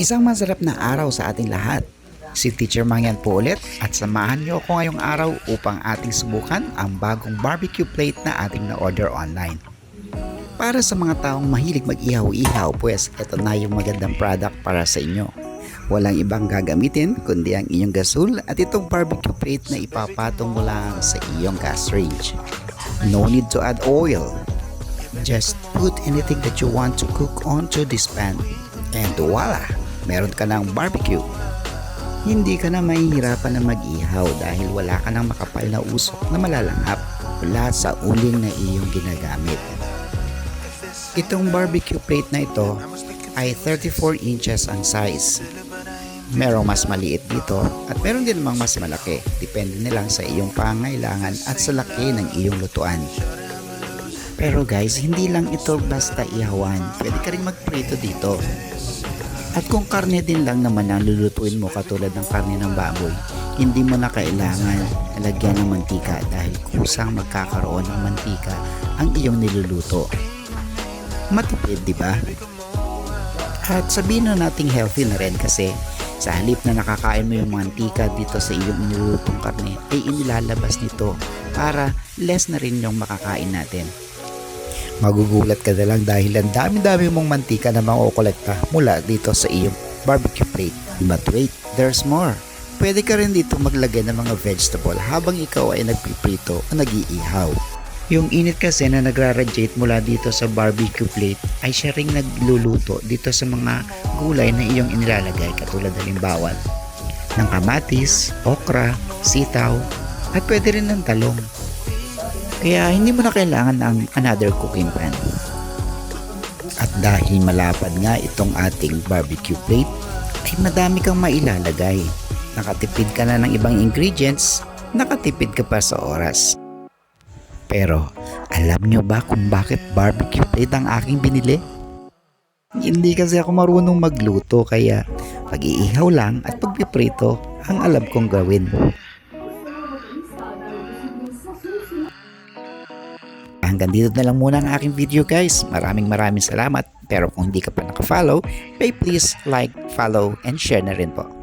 Isang masarap na araw sa ating lahat. Si Teacher Mangyan po ulit at samahan niyo ako ngayong araw upang ating subukan ang bagong barbecue plate na ating na-order online. Para sa mga taong mahilig mag-ihaw-ihaw, pues ito na yung magandang product para sa inyo. Walang ibang gagamitin kundi ang inyong gasol at itong barbecue plate na ipapatong mo lang sa iyong gas range. No need to add oil. Just put anything that you want to cook onto this pan. And voila! Meron ka ng barbecue. Hindi ka na mahihirapan na mag-ihaw dahil wala ka ng makapal na usok na malalanghap mula sa uling na iyong ginagamit. Itong barbecue plate na ito ay 34 inches ang size. Merong mas maliit dito at meron din namang mas malaki. Depende na lang sa iyong pangailangan at sa laki ng iyong lutuan. Pero guys, hindi lang ito basta ihawan. Pwede ka rin magprito dito. At kung karne din lang naman ang lulutuin mo katulad ng karne ng baboy, hindi mo na kailangan lagyan ng mantika dahil kusang magkakaroon ng mantika ang iyong niluluto. Matipid, di ba? At sabihin na nating healthy na rin kasi sa halip na nakakain mo yung mantika dito sa iyong inilulutong karne ay inilalabas nito para less na rin yung makakain natin. Magugulat ka na lang dahil ang dami-dami mong mantika na makukolekta mula dito sa iyong barbecue plate. But wait, there's more. Pwede ka rin dito maglagay ng mga vegetable habang ikaw ay nagpiprito o nag-iihaw. Yung init kasi na nagra-radiate mula dito sa barbecue plate ay siya ring nagluluto dito sa mga gulay na iyong inilalagay katulad halimbawa ng kamatis, okra, sitaw, at pwede rin ng talong. Kaya hindi mo na kailangan ng another cooking pan. At dahil malapad nga itong ating barbecue plate, ay madami kang mailalagay. Nakatipid ka na ng ibang ingredients, nakatipid ka pa sa oras. Pero, alam nyo ba kung bakit barbecue plate ang aking binili? Hindi kasi ako marunong magluto kaya pag-iihaw lang at pagpiprito ang alam kong gawin. Hanggang dito na lang muna ang aking video guys. Maraming maraming salamat. Pero kung hindi ka pa nakafollow, may please like, follow, and share na rin po.